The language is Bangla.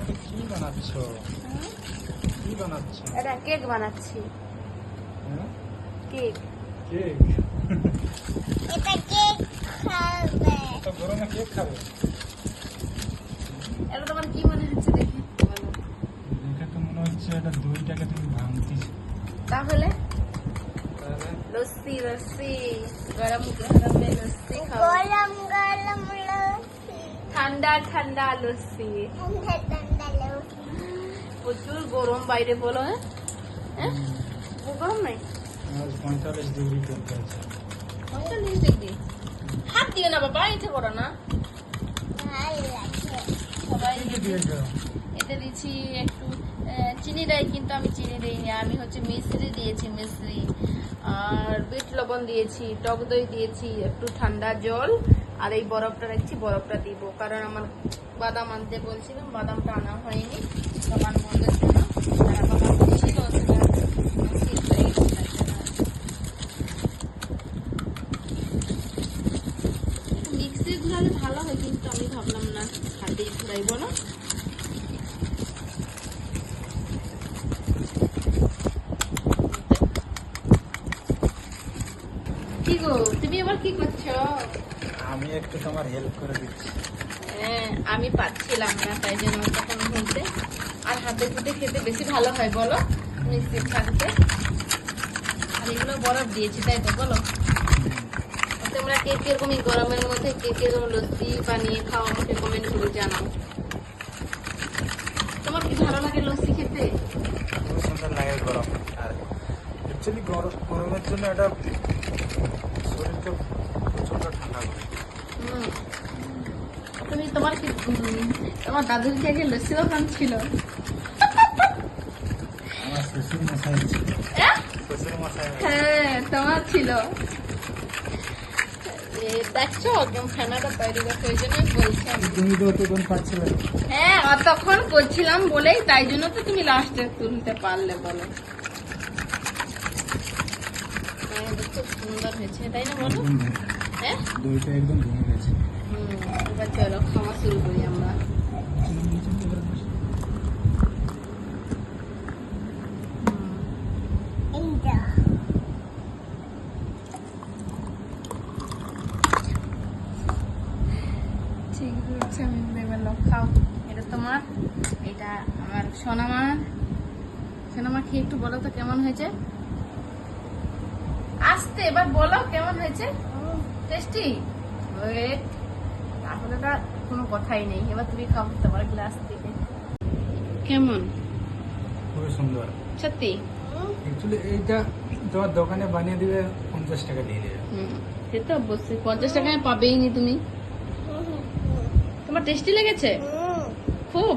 এটা কি বানাচ্ছ? কি বানাচ্ছ এটা কেক বানাচ্ছি। হ্যাঁ? কেক। কেক? এটা কেক খাবে। তো গরমে কেক খাবে? এটা তোমার কি মনে হচ্ছে দেখে? দেখে তো মনে হচ্ছে এটা দইটাকে তুমি ভাঙতিস তাহলে? লস্যি লস্যি। গরম গরমে লস্যি খাও। গরম গরম লস্যি। ঠান্ডা ঠান্ডা লস্যি। ঠান্ডা ঠান্ডা। লস্যি প্রচুর গরম বাইরে বলো হ্যাঁ? হ্যাঁ? গরম নাই? পঁয়তাল্লিশ ডিগ্রি পঁয়তাল্লিশ ডিগ্রি? হাত দিও না বাবা এটা করো না। সবাই এতে দিচ্ছি একটু চিনি দেয় কিন্তু আমি চিনি দিইনি। আমি হচ্ছে মিশ্রি দিয়েছি মিশ্রি আর বিট লবণ দিয়েছি টক দই দিয়েছি একটু ঠান্ডা জল আর এই বরফটা রাখছি, বরফটা দিব। কারণ আমার বাদাম আনতে বলছিলাম, বাদামটা আনা হয়নি। হয়ে মিক্সি ঘুরালে ভালো হয়, কিন্তু আমি ভাবলাম না। কি গো, তুমি আবার কি করছ? আমি একটু তোমার হেল্প করে দিচ্ছি। হ্যাঁ, আমি পাচ্ছিলাম না তাই জন্য তখন বলতে আর হাতে ফুটে খেতে বেশি ভালো হয় বলো? মিষ্টি থাকতে। আর এগুলো বরফ দিয়েছি তাই তো বলো? তোমরা কে কীরকম এই গরমের মধ্যে কে কীরকম লস্যি বানিয়ে খাও আমাকে কমেন্ট করে জানাও। তোমার কি ভালো লাগে লস্যি খেতে? খুব সুন্দর লাগে গরম। আর অ্যাকচুয়ালি গরমের জন্য এটা শরীরকে প্রচণ্ড ঠান্ডা করে। তুমি তোমার কি তোমার দাদুর কি আগে লস্যি দোকান ছিল? হ্যাঁ? তোমার ছিল। এ, দেখছ একদম ফ্যানাটা বাইরে গেছে ওই জন্যই। তুমি তো অতক্ষণ পাচ্ছিলে। হ্যাঁ অতক্ষণ করছিলাম বলেই তাই জন্য তো তুমি লাস্টে তুলতে পারলে বলো। হ্যাঁ, খুব সুন্দর হয়েছে তাই না বলো? হ্যাঁ দইটা একদম ভেঙে গেছে। হুম, এবার চলো খাওয়া শুরু করি আমরা। ঠিক আছে আমি এবার লোক খাও। এটা তোমার এটা আমার সোনামার সোনামা খেয়ে একটু বলো তো কেমন হয়েছে? আসতে এবার বলো কেমন হয়েছে? টেস্টি ওয়েট তাহলে তো কোনো কথাই নেই। এবার তুমি খাও তোমার গ্লাস থেকে। কেমন? খুবই সুন্দর। সত্যি? অ্যাকচুয়ালি এইটা তোমার দোকানে বানিয়ে দিবে পঞ্চাশ টাকা দিয়ে দেবে। হুম সে তো অবশ্যই। পঞ্চাশ টাকায় পাবেই নি তুমি? তোমার টেস্টি লেগেছে? খুব?